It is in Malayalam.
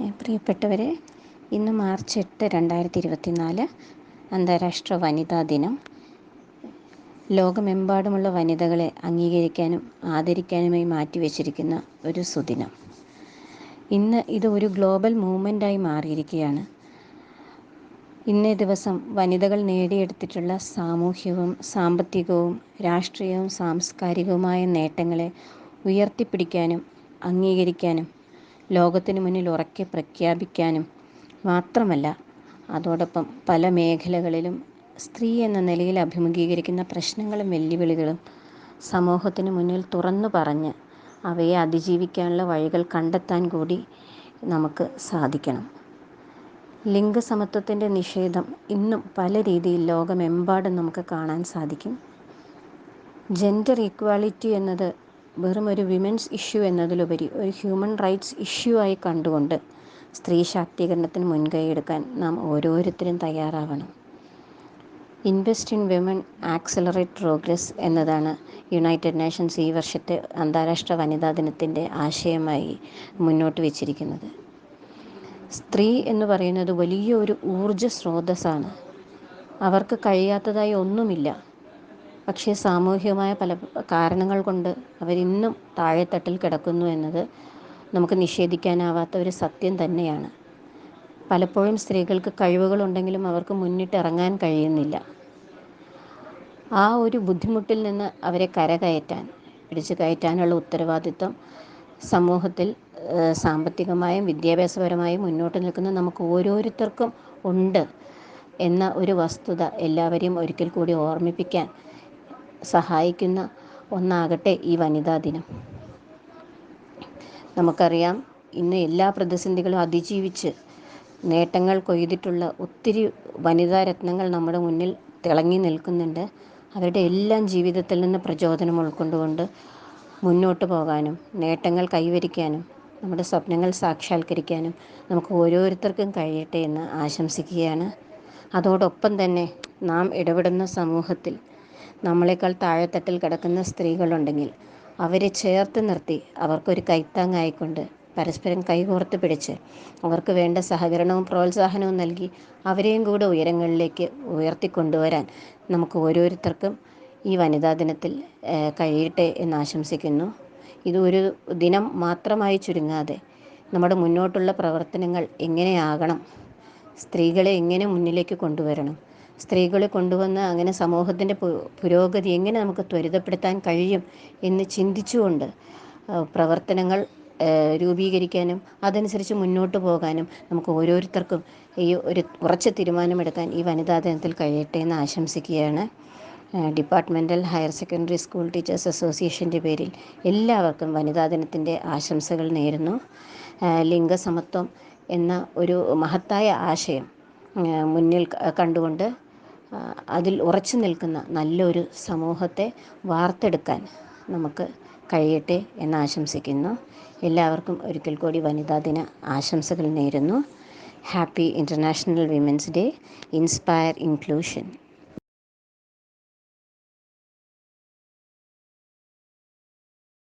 പ്രിയപ്പെട്ടവരെ ഇന്ന് മാർച്ച് എട്ട് രണ്ടായിരത്തി ഇരുപത്തി നാല് അന്താരാഷ്ട്ര വനിതാ ദിനം. ലോകമെമ്പാടുമുള്ള വനിതകളെ അംഗീകരിക്കാനും ആദരിക്കാനുമായി മാറ്റിവെച്ചിരിക്കുന്ന ഒരു സുദിനം. ഇന്ന് ഇത് ഒരു ഗ്ലോബൽ മൂവ്മെന്റായി മാറിയിരിക്കുകയാണ്. ഇന്നേ ദിവസം വനിതകൾ നേടിയെടുത്തിട്ടുള്ള സാമൂഹ്യവും സാമ്പത്തികവും രാഷ്ട്രീയവും സാംസ്കാരികവുമായ നേട്ടങ്ങളെ ഉയർത്തിപ്പിടിക്കാനും അംഗീകരിക്കാനും ലോകത്തിന് മുന്നിൽ ഉറക്കെ പ്രഖ്യാപിക്കാനും മാത്രമല്ല അതോടൊപ്പം പല മേഖലകളിലും സ്ത്രീ എന്ന നിലയിൽ അഭിമുഖീകരിക്കുന്ന പ്രശ്നങ്ങളും വെല്ലുവിളികളും സമൂഹത്തിന് മുന്നിൽ തുറന്നു പറഞ്ഞ് അവയെ അതിജീവിക്കാനുള്ള വഴികൾ കണ്ടെത്താൻ കൂടി നമുക്ക് സാധിക്കണം. ലിംഗസമത്വത്തിന്റെ നിഷേധം ഇന്നും പല രീതിയിൽ ലോകമെമ്പാടും നമുക്ക് കാണാൻ സാധിക്കും. ജെൻഡർ ഈക്വാളിറ്റി എന്നത് വെറും ഒരു വിമൻസ് ഇഷ്യൂ എന്നതിലുപരി ഒരു ഹ്യൂമൻ റൈറ്റ്സ് ഇഷ്യൂ ആയി കണ്ടുകൊണ്ട് സ്ത്രീ ശാക്തീകരണത്തിന് മുൻകൈ എടുക്കാൻ നാം ഓരോരുത്തരും തയ്യാറാവണം. Invest in women accelerate progress എന്നതാണ് യുണൈറ്റഡ് നേഷൻസ് ഈ വർഷത്തെ അന്താരാഷ്ട്ര വനിതാ ദിനത്തിന്റെ ആശയമായി മുന്നോട്ട് വച്ചിരിക്കുന്നത്. സ്ത്രീ എന്ന് പറയുന്നത് വലിയ ഒരു ഊർജ സ്രോതസ്സാണ്. അവർക്ക് കഴിയാത്തതായി ഒന്നുമില്ല. പക്ഷേ സാമൂഹികമായ പല കാരണങ്ങൾ കൊണ്ട് അവരിന്നും താഴെത്തട്ടിൽ കിടക്കുന്നു എന്നത് നമുക്ക് നിഷേധിക്കാനാവാത്ത ഒരു സത്യം തന്നെയാണ്. പലപ്പോഴും സ്ത്രീകൾക്ക് കഴിവുകളുണ്ടെങ്കിലും അവർക്ക് മുന്നിട്ടിറങ്ങാൻ കഴിയുന്നില്ല. ആ ഒരു ബുദ്ധിമുട്ടിൽ നിന്ന് അവരെ കരകയറ്റാൻ പിടിച്ചു കയറ്റാനുള്ള ഉത്തരവാദിത്വം സമൂഹത്തിൽ സാമ്പത്തികമായും വിദ്യാഭ്യാസപരമായും മുന്നോട്ട് നിൽക്കുന്ന നമുക്ക് ഓരോരുത്തർക്കും ഉണ്ട് എന്ന ഒരു വസ്തുത എല്ലാവരെയും ഒരിക്കൽ കൂടി ഓർമ്മിപ്പിക്കാൻ സഹായിക്കുന്ന ഒന്നാകട്ടെ ഈ വനിതാ ദിനം. നമുക്കറിയാം ഇന്ന് എല്ലാ പ്രതിസന്ധികളും അതിജീവിച്ച് നേട്ടങ്ങൾ കൊയ്തിട്ടുള്ള ഒത്തിരി വനിതാ രത്നങ്ങൾ നമ്മുടെ മുന്നിൽ തിളങ്ങി നിൽക്കുന്നുണ്ട്. അവരുടെ എല്ലാം ജീവിതത്തിൽ നിന്ന് പ്രചോദനം ഉൾക്കൊണ്ടുകൊണ്ട് മുന്നോട്ട് പോകാനും നേട്ടങ്ങൾ കൈവരിക്കാനും നമ്മുടെ സ്വപ്നങ്ങൾ സാക്ഷാത്കരിക്കാനും നമുക്ക് ഓരോരുത്തർക്കും കഴിയട്ടെ എന്ന് ആശംസിക്കുകയാണ്. അതോടൊപ്പം തന്നെ നാം ഇടപെടുന്ന സമൂഹത്തിൽ നമ്മളെക്കാൾ താഴെത്തട്ടിൽ കിടക്കുന്ന സ്ത്രീകളുണ്ടെങ്കിൽ അവരെ ചേർത്ത് നിർത്തി അവർക്കൊരു കൈത്താങ്ങായിക്കൊണ്ട് പരസ്പരം കൈകോർത്ത് പിടിച്ച് അവർക്ക് വേണ്ട സഹകരണവും പ്രോത്സാഹനവും നൽകി അവരെയും കൂടെ ഉയരങ്ങളിലേക്ക് ഉയർത്തിക്കൊണ്ടുവരാൻ നമുക്ക് ഓരോരുത്തർക്കും ഈ വനിതാ ദിനത്തിൽ കഴിയട്ടെ എന്ന് ആശംസിക്കുന്നു. ഇത് ഒരു ദിനം മാത്രമായി ചുരുങ്ങാതെ നമ്മുടെ മുന്നോട്ടുള്ള പ്രവർത്തനങ്ങൾ എങ്ങനെയാകണം സ്ത്രീകളെ എങ്ങനെ മുന്നിലേക്ക് കൊണ്ടുവരണം സ്ത്രീകളെ കൊണ്ടുവന്ന് അങ്ങനെ സമൂഹത്തിന്റെ പുരോഗതി എങ്ങനെ നമുക്ക് ത്വരിതപ്പെടുത്താൻ കഴിയും എന്ന് ചിന്തിച്ചുകൊണ്ട് പ്രവർത്തനങ്ങൾ രൂപീകരിക്കാനും അതനുസരിച്ച് മുന്നോട്ട് പോകാനും നമുക്ക് ഓരോരുത്തർക്കും ഈ ഒരു ഉറച്ച തീരുമാനമെടുക്കാൻ ഈ വനിതാ ദിനത്തിൽ കഴിയട്ടെ എന്ന് ആശംസിക്കുകയാണ്. Departmental higher secondary school teachers അസോസിയേഷന്റെ പേരിൽ എല്ലാവർക്കും വനിതാ ദിനത്തിന്റെ ആശംസകൾ നേരുന്നു. ലിംഗസമത്വം എന്ന ഒരു മഹത്തായ ആശയം മുന്നിൽ കണ്ടുകൊണ്ട് അതിൽ ഉറച്ചു നിൽക്കുന്ന നല്ലൊരു സമൂഹത്തെ വാർത്തെടുക്കാൻ നമുക്ക് കഴിയട്ടെ എന്ന് ആശംസിക്കുന്നു. എല്ലാവർക്കും ഒരിക്കൽ കൂടി വനിതാ ദിന ആശംസകൾ നേരുന്നു. Happy international women's day inspire inclusion